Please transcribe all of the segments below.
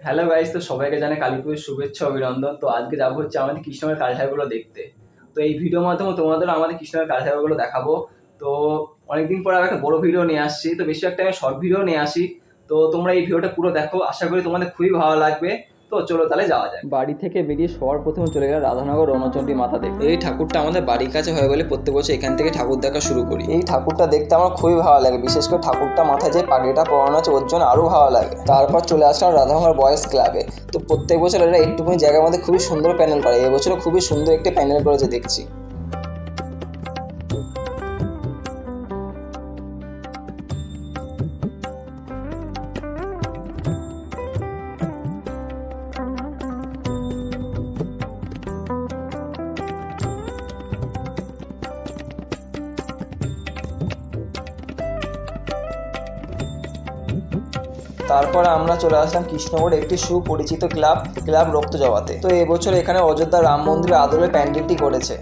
Hello guys তো সবাইকে জানে কালী পুজোর শুভেচ্ছা, অভিনন্দন। তো আজকে যাব হচ্ছে আমাদের কৃষ্ণের কালচারগুলো দেখতে। তো এই ভিডিওর মাধ্যমে তোমাদের আমাদের কৃষ্ণের কালচারগুলো দেখাবো। তো অনেকদিন পর আমি একটা বড় ভিডিও নিয়ে আসছি। তো বেশিরভাগ টাইমে শর্ট ভিডিও নিয়ে আসি। তো তোমরা এই ভিডিওটা পুরো দেখো। আশা করি তোমাদের খুবই ভালো লাগবে। তো চলো তাহলে যাওয়া যায় বাড়ি থেকে বেরিয়ে সবার প্রথমে চলে গেলাম রাধানগর রণচণ্ডী মাথা দেখতে এই ঠাকুরটা আমাদের বাড়ির কাছে হয়ে গেলে প্রত্যেক বছর এখান থেকে ঠাকুর দেখা শুরু করি। এই ঠাকুরটা দেখতে আমার খুবই ভালো লাগে। বিশেষ করে ঠাকুরটা মাথায় যে পাগড়িটা পরানো আছে ওর জন্য আরও ভালো লাগে। তারপর চলে আসলাম রাধানগর বয়েজ ক্লাবে তো প্রত্যেক বছর এরা একটুখানি জায়গার মধ্যে খুবই সুন্দর প্যান্ডেল করে। এবছরও খুবই সুন্দর একটি প্যানেল করেছে দেখছি। তারপর আমরা চলে আসলাম কৃষ্ণগড় একটি সুপরিচিত ক্লাব ক্লাব রক্ত জবাতে। তো এবছর এখানে অযোধ্যা রাম মন্দির আদলে প্যান্ডেলটি করেছে।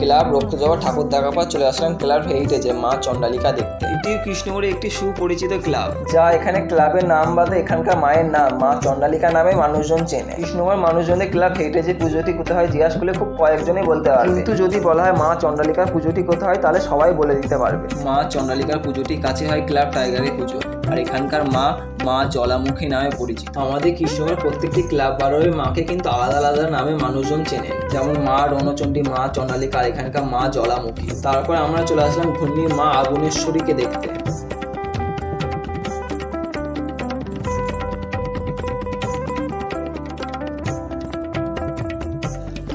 ক্লাব রক্তজবা ঠাকুর দেখা পর চলে আসলাম ক্লাব হেরিটেজে, মা চণ্ডালিকা দেখতে এটি কৃষ্ণগড়ে একটি সুপরিচিত ক্লাব, যা এখানে ক্লাবের নাম বাদে এখানকার মায়ের নাম, মা চণ্ডালিকা নামে মানুষজন চেনে। কৃষ্ণগড় মানুষজনের ক্লাব হেঁটে যে পুজোটি কোথায় হয়, জিজ্ঞাসা করলে খুব কয়েকজনই বলতে পারবে। কিন্তু যদি বলা হয় মা চণ্ডালিকার পুজোটি কোথায় হয়, তাহলে সবাই বলে দিতে পারবে। মা চণ্ডালিকার পুজোটি কাছে হয় ক্লাব টাইগারের পুজো, আর এখানকার মা মা জলামুখী নামে পরিচিত। আমাদের কৃষ্ণগড়ের প্রত্যেকটি ক্লাব বারোই মাকে কিন্তু আলাদা আলাদা নামে মানুষজন চেনে যেমন মা রণচণ্ডী, মা চণ্ডালিকা এখানকার মা জলামুখী। তারপর আমরা চলে আসলাম ঘূর্ণি মা আগুনেশ্বরীকে দেখতে।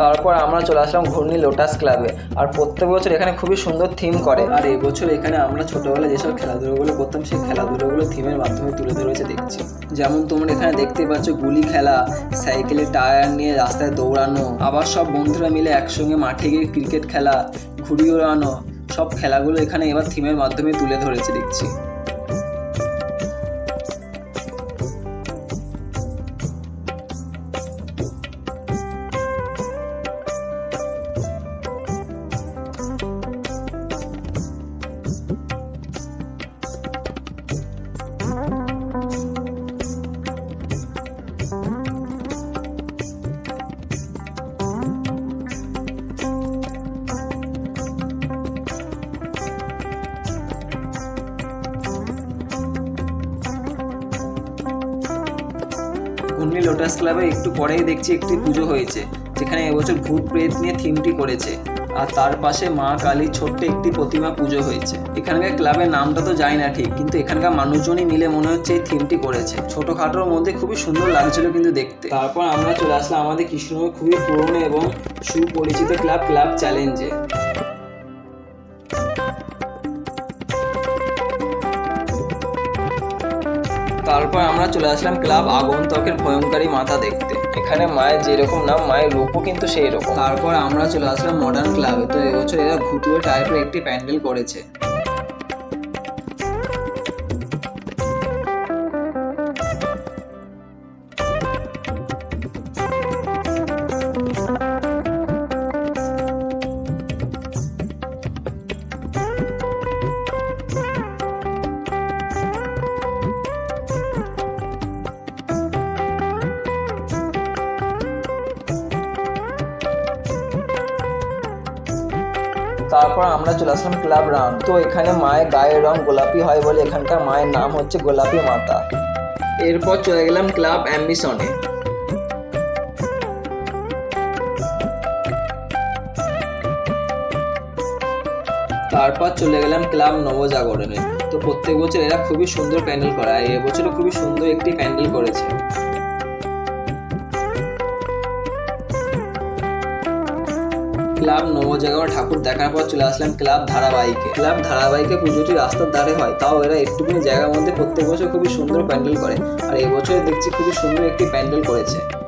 তারপর আমরা চলে আসলাম ঘূর্ণি লোটাস ক্লাবে। আর প্রত্যেক বছর এখানে খুবই সুন্দর থিম করে। আর এবছর এখানে আমরা ছোটবেলায় যেসব খেলাধুলোগুলো করতাম, সেই খেলাধুলোগুলো থিমের মাধ্যমে তুলে ধরেছে দেখছি। যেমন তোমরা এখানে দেখতে পাচ্ছ গুলি খেলা সাইকেলের টায়ার নিয়ে রাস্তায় দৌড়ানো, আবার সব বন্ধুরা মিলে একসঙ্গে মাঠে গিয়ে ক্রিকেট খেলা, ঘুড়ি ওড়ানো, সব খেলাগুলো এখানে এবার থিমের মাধ্যমে তুলে ধরেছে দেখছি। লোটাস ক্লাবে একটু পরেই দেখছি একটি পুজো হয়েছে, যেখানে এবছর ভূত প্রেত নিয়ে থিমটি করেছে। আর তার পাশে মা কালীর ছোট্ট একটি প্রতিমা পুজো হয়েছে। এখানকার ক্লাবের নামটা তো জানি না ঠিক, কিন্তু এখানকার মানুষজনই মিলে মনে হচ্ছে এই থিমটি করেছে। ছোটখাটোর মধ্যে খুবই সুন্দর লাগছিল কিন্তু দেখতে। তারপর আমরা চলে আসলাম আমাদের কৃষ্ণনগর খুবই পুরনো এবং সুপরিচিত ক্লাব ক্লাব চ্যালেঞ্জে। তারপর আমরা চলে আসলাম ক্লাব আগন্তকের ভয়ঙ্করী মাথা দেখতে। এখানে মায়ের যেরকম নাম, মায়ের রূপও কিন্তু সেই রকম তারপর আমরা চলে আসলাম মডার্ন ক্লাবে তো এবছর এরা ভুতুয়ে টাইপের একটি প্যান্ডেল করেছে। তারপর আমরা চলে আসলাম ক্লাব রাউন্ড তো এখানে মায়ের গায়ের রং গোলাপি হয় বলে এখানকার মায়ের নাম হচ্ছে গোলাপি মাতা। এরপর চলে গেলাম ক্লাব অ্যাম্বিশনে। তারপর চলে গেলাম ক্লাব নবজাগরণে। তো প্রত্যেক বছর এরা খুবই সুন্দর প্যান্ডেল করে আর এবছরও খুবই সুন্দর একটি প্যান্ডেল করেছে। ক্লাব নব নবজাগরণ ঠাকুর দেখার পর চলে আসলাম ক্লাব ধারাবাহিকে। ক্লাব ধারাবাহিকে পুজোটি রাস্তার ধারে হয়, তাও এরা একটুখানি জায়গার মধ্যে প্রত্যেক বছর খুবই সুন্দর প্যান্ডেল করে। আর এবছর দেখছি খুবই সুন্দর একটি প্যান্ডেল করেছে।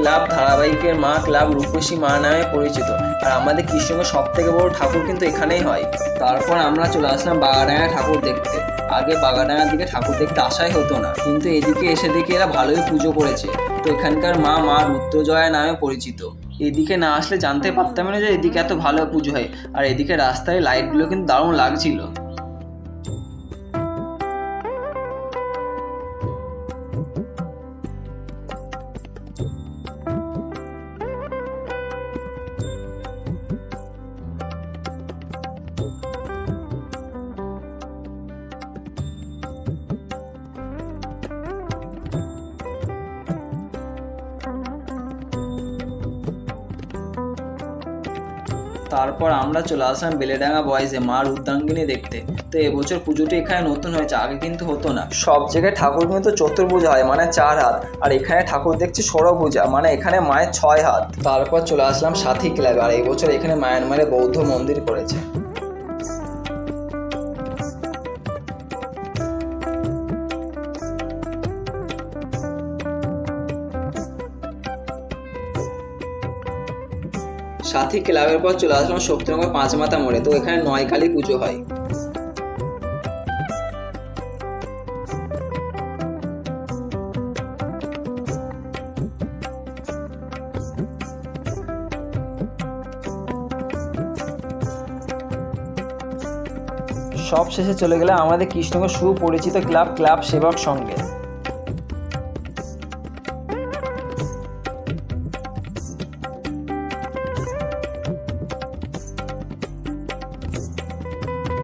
ক্লাব ধারাবাহিকের মা ক্লাব রূপসী মা নামে পরিচিত। আর আমাদের কৃষ্ণগঞ্জ সব থেকে বড় ঠাকুর কিন্তু এখানেই হয়। তারপর আমরা চলে আসলাম বাগাডাঙ্গা ঠাকুর দেখতে। আগে বাগাডাঙ্গার দিকে ঠাকুর দেখতে আসাই হতো না। কিন্তু এদিকে এসে দেখি এরা ভালোই পুজো করেছে। তো এখানকার মা মা রুদ্রজয়া নামে পরিচিত। এদিকে না আসলে জানতে পারতাম না যে এদিকে এত ভালো পুজো হয়। আর এদিকে রাস্তায় লাইটগুলো কিন্তু দারুণ লাগছিল। তারপর আমরা চলে আসলাম বেলেডাঙ্গা বয়েজে মার উদ্যাঙ্গিনী দেখতে। তো এবছর পুজোটি এখানে নতুন হয়েছে, আগে কিন্তু হতো না। সব জায়গায় ঠাকুর কিন্তু চতুর্ভুজা হয় মানে চার হাত। আর এখানে ঠাকুর দেখছি ষোড়ভুজা মানে এখানে মায়ের ছয় হাত। তারপর চলে আসলাম সাথী ক্লাবে, আর এবছর এখানে মায়ানমারে বৌদ্ধ মন্দির করেছে। সাথী ক্লাবের পর চলে আসলাম শক্তিনগর পাঁচ মাথা মোড়ে। তো এখানে নয় কালী পুজো হয়। সব শেষে চলে গেলাম আমাদের কৃষ্ণগর সুপরিচিত ক্লাব ক্লাব সেবক সঙ্গে।